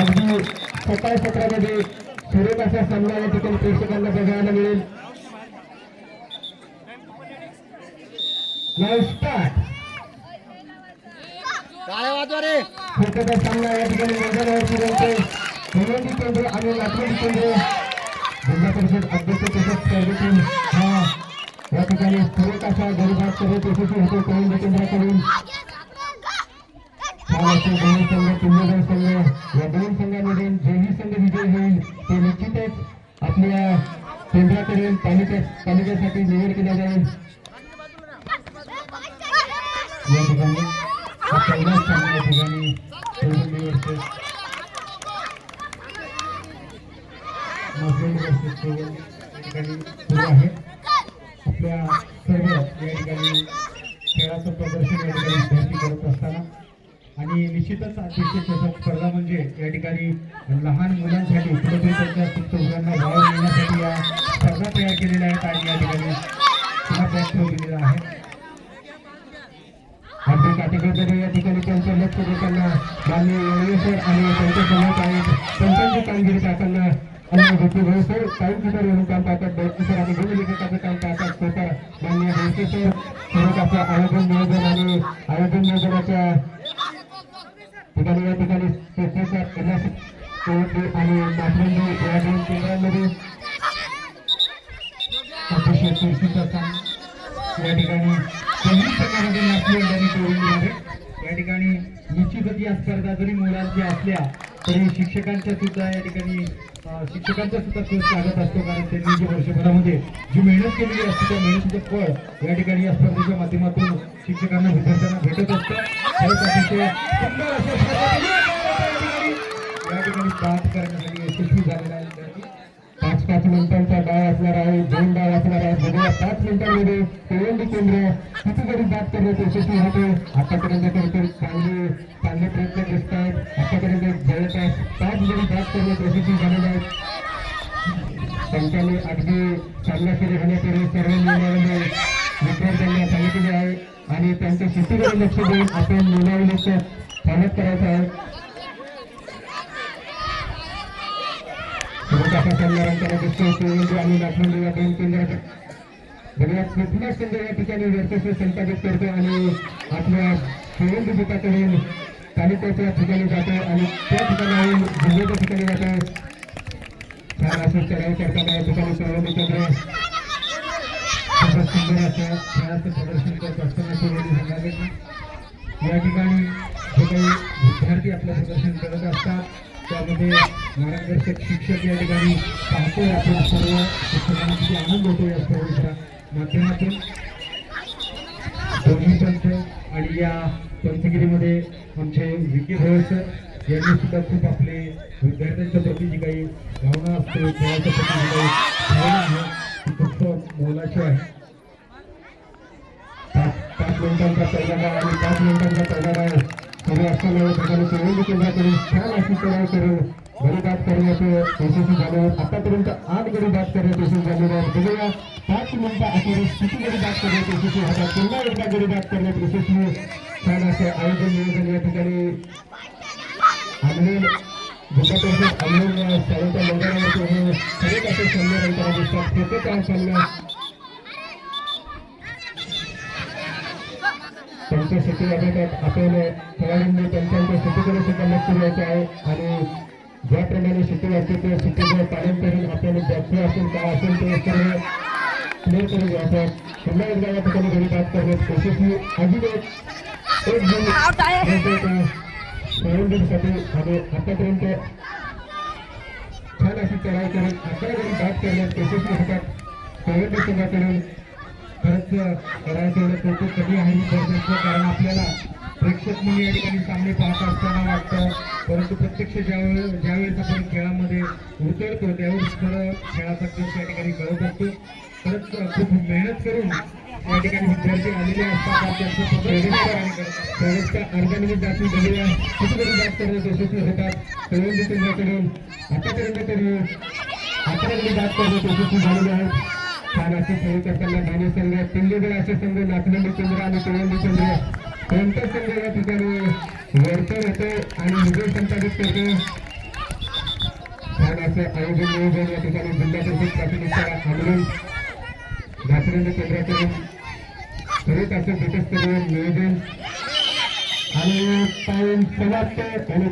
अगदी सकाळ सत्रामध्ये सुरेख असा सामना या ठिकाणी प्रेक्षकांना बघायला मिळेल. सामना या ठिकाणी केंद्र आणि लाखोडी केंद्र. जिल्हा परिषद अध्यक्ष तसेच स्पर्धेतून हा या ठिकाणी सुरेख असा गरीबात करत यशस्वी होतो केंद्राकडून. संघ किल्लेदार संघ. या ठिकाणी हा या ठिकाणी भिवंडी versus मासळी ठिकाणी सुरू आहे आपल्या सर्व या ठिकाणी खेळाचं प्रदर्शन या ठिकाणी विद्यार्थी करत असताना आणि निश्चितच अतिशय चषक स्पर्धा म्हणजे या ठिकाणी लहान मुलांसाठी कुठेतरी त्यांच्या सुप्त मुलांना वाव मिळण्यासाठी या स्पर्धा तयार केलेल्या आहेत आणि या ठिकाणी पुन्हा प्लॅटफॉर्म दिलेला आहे. अगदी या ठिकाणी त्यांचे लक्ष देताना माननीय योगेश्वर आणि त्यांच्यासमोर आहेत त्यांची कामगिरी पाहताना आणि गोपी भाऊ सर म्हणून काम पाहतात सर आणि काम पाहतात. स्वतः माननीय भोसले सर आपलं आयोजन नियोजन आणि आयोजन नियोजनाच्या ठिकाणी या ठिकाणी आणि नागरिक या दोन केंद्रांमध्ये अतिशय या ठिकाणी दोन्ही प्रकारामध्ये नाचले आणि टोळीमध्ये या ठिकाणी निश्चितच या स्पर्धा जरी मुलांच्या असल्या तरी शिक्षकांच्या सुद्धा या ठिकाणी शिक्षकांचा सुद्धा खूप लागत असतो कारण त्यांनी जी वर्षभरामध्ये जी मेहनत केलेली असते त्या मेहनतीचं फळ या ठिकाणी या स्पर्धेच्या माध्यमातून शिक्षकांना विद्यार्थ्यांना भेटत असतं या ठिकाणी पाच करण्यासाठी यशस्वी झालेला आहे. पाच मिनिटांचा डाव असणार आहे दोन डाव असणार आहे. बघूया पाच मिनिटांमध्ये तेवढी केंद्र कितीतरी बाद करण्यात यशस्वी होते. आतापर्यंत तरी चांगले चांगले प्रयत्न दिसत आहेत. आतापर्यंत जवळपास पाच जरी बाद करण्यात यशस्वी झालेले आहेत. त्यांच्यानी अगदी सामना सुरू होण्यापूर्वी सर्व नियमावली विद्यार्थ्यांना सांगितले आहे. आणि त्यांच्या शिस्तीकडे लक्ष देऊन आपण नियमावलीचं पालन करायचं आहे. सोबत कल्याणकाला दिसतो शिवंजी आणि दोन केंद्रात केंद्र या ठिकाणी वर्चस्व संपादित करतो आणि आपल्या गीताकडून तालुक्याच्या ठिकाणी जातो आणि त्या ठिकाणाहून जिल्ह्याच्या ठिकाणी जातो छान असं चढाई करताना या ठिकाणी केंद्र खूपच सुंदर असं खेळाचं प्रदर्शन करत असताना या ठिकाणी जे काही विद्यार्थी आपलं प्रदर्शन करत असतात त्यामध्ये मार्गदर्शक शिक्षक या ठिकाणी पाहतोय आपण सर्व. शिक्षकांना किती आनंद होतो या स्पर्धेच्या माध्यमातून दोन्ही पंच आणि या पंचगिरीमध्ये आमचे विकी भोयर सर यांनी सुद्धा खूप आपले विद्यार्थ्यांच्या प्रती जी काही भावना असते खेळाच्या प्रती जी काही भावना आहे ती फक्त मोलाची आहे. पाच पाच मिनिटांचा पहिला डाव आणि पाच मिनिटांचा पहिला डाव सुरू असताना या केंद्राकडून छान अशी चढाई करून गडी बाद करण्याचे यशस्वी झाले. आतापर्यंत आठ गडी बाद करण्यात यशस्वी झालेले आहेत बघूया पाच मिनिटं अखेरीस किती गडी बाद करण्यात यशस्वी होतात पुन्हा एकदा गडी बाद करण्यात यशस्वी छान असं आयोजन नियोजन या ठिकाणी अमलेल जिल्हा परिषद शाळेच्या मैदानावरती हे सगळेच असे सल्ले रंगताना दिसतात. प्रत्येक हा त्यांच्या शेती वाटतात आपण खेळाडूंनी त्यांच्या शेतीकडे सुद्धा लक्ष द्यायचं आहे. आणि ज्याप्रमाणे शेती वाटते त्या शेतीचं पालन करून आपण बॅटरी असेल काय असेल ते सर्व क्लिअर करून घ्यायचं पुन्हा एकदा या ठिकाणी घरी बात करण्यात यशस्वी अजून एक एक जण संरक्षणासाठी आणि आतापर्यंत छान अशी चढाई करून घरी बात करण्यात यशस्वी होतात संरक्षण संघाकडून खरंच करायचं एवढं कौतुक कधी आहे गरजेचं कारण आपल्याला प्रेक्षक म्हणून या ठिकाणी सामने पाहत असताना वाटतं. परंतु प्रत्यक्ष ज्यावेळेस ज्यावेळेस आपण खेळामध्ये उतरतो त्यावेळेस खरं खेळाचा कस या ठिकाणी कळत असतो. खरंच खूप मेहनत करून या ठिकाणी विद्यार्थी आलेले असतात. आणि त्यांचं झालेल्या किती जास्त करण्यात यशस्वी होतात संबंधित केंद्राकडून आतापर्यंत तरी आतापर्यंत जास्त करण्यात यशस्वी झालेले आहेत. कानाची सुरू करताना धाने संघ संघ नाचलेली चंद्र आणि कोळंबी चंद्र कोणत्या संघ या ठिकाणी वरतर होते आणि विजय संपादित करतो छान आयोजन नियोजन या ठिकाणी जिल्हा परिषद प्राथमिकता अमरून घासलेले केंद्राकडून करीत असं घटस्तरीय नियोजन. आणि पाऊन समाप्त. आणि